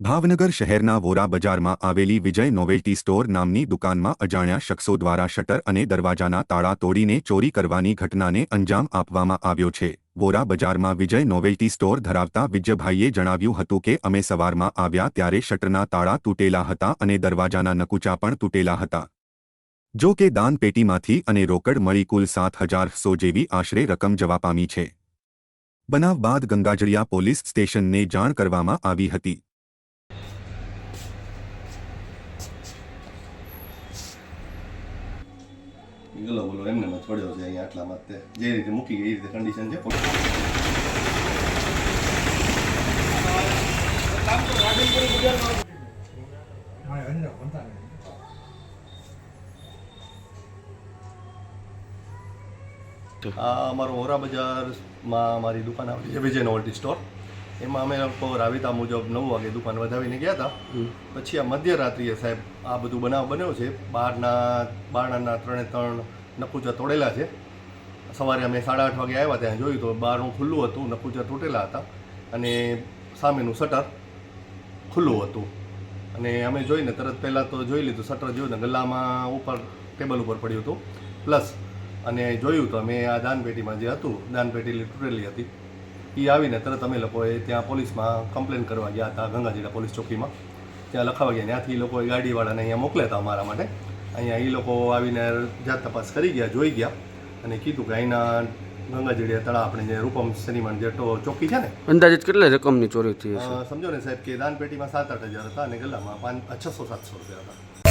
ભાવનગર શહેરના વોરા બજારમાં આવેલી વિજય નોવેલ્ટી સ્ટોર નામની દુકાનમાં અજાણ્યા શખ્સો દ્વારા શટર અને દરવાજાના તાળા તોડીને ચોરી કરવાની ઘટનાને અંજામ આપવામાં આવ્યો છે. વોરા બજારમાં વિજય નોવેલ્ટી સ્ટોર ધરાવતા વિજયભાઈએ જણાવ્યું હતું કે, અમે સવારમાં આવ્યા ત્યારે શટરના તાળા તૂટેલા હતા અને દરવાજાના નકુચા પણ તૂટેલા હતા. જો કે દાનપેટીમાંથી અને રોકડ મળી કુલ સાત હજાર સો જેવી આશરે રકમ જવા પામી છે. બનાવ બાદ ગંગાજળિયા પોલીસ સ્ટેશનને જાણ કરવામાં આવી હતી. ગલો બોલો એમને મેં છોડ્યો છે અહીંયા આટલામાં તે જે રીતે મૂકી એ રીતે કન્ડિશન છે. આ અમારો ઓરા બજારમાં મારી દુકાન આવેલી છે વિજય નોવલ્ટી સ્ટોર. એમાં અમે લોકો રાવિતા મુજબ નવ વાગે દુકાન વધાવીને ગયા હતા. પછી આ મધ્યરાત્રિએ સાહેબ આ બધું બનાવ બન્યો છે. બહારના બારણાના ત્રણે ત્રણ નકુચા તોડેલા છે. સવારે અમે સાડા આઠ વાગે આવ્યા ત્યાં જોયું તો બહારનું ખુલ્લું હતું નકુચા તૂટેલા હતા અને સામેનું શટર ખુલ્લું હતું. અને અમે જોઈને તરત પહેલાં તો જોઈ લીધું શટર જોયું ને ગલ્લામાં ઉપર ટેબલ ઉપર પડ્યું હતું. પ્લસ અને જોયું તો અમે આ દાનપેટીમાં જે હતું દાનપેટી તૂટેલી હતી. એ આવીને તરત અમે લોકોએ ત્યાં પોલીસમાં કમ્પ્લેન કરવા ગયા હતા ગંગાજીડા પોલીસ ચોકીમાં. ત્યાં લખાવા ગયા. ત્યાંથી એ લોકોએ ગાડીવાળાને અહીંયા મોકલ્યા હતા અમારા માટે. અહીંયા એ લોકો આવીને જાત તપાસ કરી ગયા જોઈ ગયા અને કીધું કે અહીંના ગંગાજીડિયા તળા આપણે જે રૂપમ સિનેમાની જે ચોકી છે ને અંદાજે કેટલા રકમની ચોરી થઈ સમજો ને સાહેબ કે દાનપેટીમાં સાત આઠ હજાર હતા અને ગલ્લામાં પાંચ છસો સાતસો રૂપિયા હતા.